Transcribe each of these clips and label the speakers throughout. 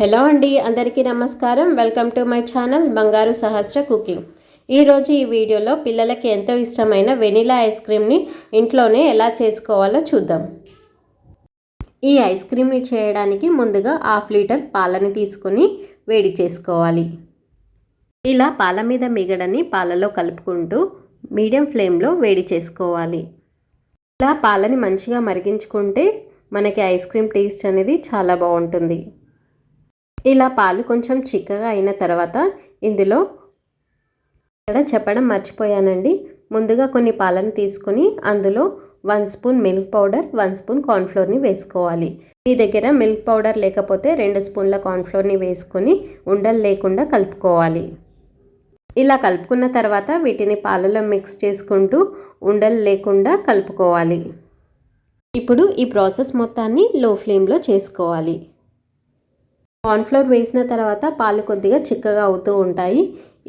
Speaker 1: Hello అండి అందరికీ నమస్కారం. వెల్కమ్ టు మై ఛానల్ బంగారు సహస్ర కుకింగ్. ఈరోజు ఈ వీడియోలో పిల్లలకి ఎంతో ఇష్టమైన వెనిలా ఐస్ క్రీమ్ని ఇంట్లోనే ఎలా చేసుకోవాలో చూద్దాం. ఈ ఐస్ క్రీమ్ని చేయడానికి ముందుగా హాఫ్ లీటర్ పాలని తీసుకొని వేడి చేసుకోవాలి. ఇలా పాల మీద మిగడని పాలలో కలుపుకుంటూ మీడియం ఫ్లేమ్లో వేడి చేసుకోవాలి. ఇలా పాలని మంచిగా మరిగించుకుంటే మనకి ఐస్ క్రీమ్ టేస్ట్ అనేది చాలా బాగుంటుంది. ఇలా పాలు కొంచెం చిక్కగా అయిన తర్వాత ఇందులో ఇక్కడ చెప్పడం మర్చిపోయానండి. ముందుగా కొన్ని పాలను తీసుకొని అందులో one spoon milk powder one spoon కార్న్ఫ్లోర్ని వేసుకోవాలి. మీ దగ్గర మిల్క్ పౌడర్ లేకపోతే రెండు స్పూన్ల కార్న్ఫ్లోర్ని వేసుకొని ఉండలు లేకుండా కలుపుకోవాలి. ఇలా కలుపుకున్న తర్వాత వీటిని పాలలో మిక్స్ చేసుకుంటూ ఉండలు లేకుండా కలుపుకోవాలి. ఇప్పుడు ఈ ప్రాసెస్ మొత్తాన్ని లో ఫ్లేమ్లో చేసుకోవాలి. కార్న్ఫ్లోర్ వేసిన తర్వాత పాలు కొద్దిగా చిక్కగా అవుతూ ఉంటాయి.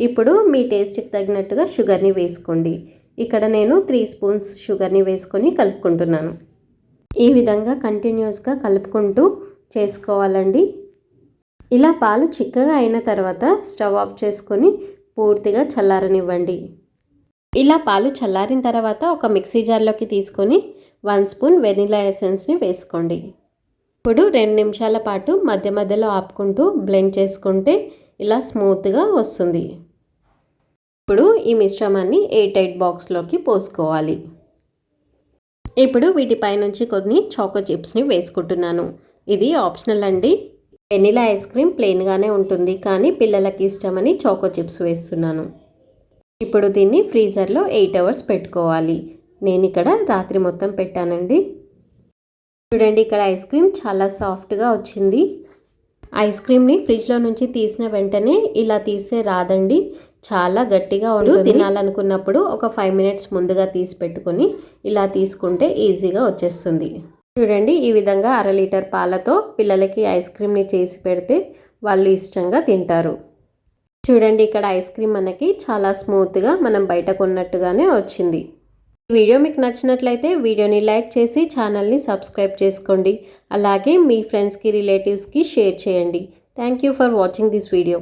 Speaker 1: ఇప్పుడు మీ టేస్ట్కి తగినట్టుగా షుగర్ని వేసుకోండి. ఇక్కడ నేను త్రీ స్పూన్స్ షుగర్ని వేసుకొని కలుపుకుంటున్నాను. ఈ విధంగా కంటిన్యూస్గా కలుపుకుంటూ చేసుకోవాలండి. ఇలా పాలు చిక్కగా అయిన తర్వాత స్టవ్ ఆఫ్ చేసుకొని పూర్తిగా చల్లారనివ్వండి. ఇలా పాలు చల్లారిన తర్వాత ఒక మిక్సీ జార్లోకి తీసుకొని వన్ స్పూన్ వెనిలా ఎసెన్స్ని వేసుకోండి. ఇప్పుడు రెండు నిమిషాల పాటు మధ్య మధ్యలో ఆపుకుంటూ బ్లెండ్ చేసుకుంటే ఇలా స్మూత్గా వస్తుంది. ఇప్పుడు ఈ మిశ్రమాన్ని ఎయిట్ ఎయిట్ బాక్స్లోకి పోసుకోవాలి. ఇప్పుడు వీటిపై నుంచి కొన్ని చాకో చిప్స్ని వేసుకుంటున్నాను. ఇది ఆప్షనల్ అండి. వెనిలా ఐస్ క్రీమ్ ప్లెయిన్గానే ఉంటుంది కానీ పిల్లలకి ఇష్టమని చాకో చిప్స్ వేస్తున్నాను. ఇప్పుడు దీన్ని ఫ్రీజర్లో ఎయిట్ అవర్స్ పెట్టుకోవాలి. నేను ఇక్కడ రాత్రి మొత్తం పెట్టానండి. చూడండి ఇక్కడ ఐస్ క్రీమ్ చాలా సాఫ్ట్గా వచ్చింది. ఐస్ క్రీమ్ని ఫ్రిడ్జ్లో నుంచి తీసిన వెంటనే ఇలా తీస్తే రాదండి. చాలా గట్టిగా ఉండు తినాలనుకున్నప్పుడు ఒక ఫైవ్ మినిట్స్ ముందుగా తీసి పెట్టుకొని ఇలా తీసుకుంటే ఈజీగా వచ్చేస్తుంది. చూడండి ఈ విధంగా అర లీటర్ పాలతో పిల్లలకి ఐస్ క్రీమ్ని చేసి పెడితే వాళ్ళు ఇష్టంగా తింటారు. చూడండి ఇక్కడ ఐస్ క్రీమ్ మనకి చాలా స్మూత్గా మనం బయట కొన్నట్టుగానే వచ్చింది. వీడియో మీకు నచ్చినట్లయితే వీడియోని లైక్ చేసి ఛానల్ని సబ్స్క్రైబ్ చేసుకోండి. అలాగే మీ ఫ్రెండ్స్కి రిలేటివ్స్కి షేర్ చేయండి. Thank you for watching this video.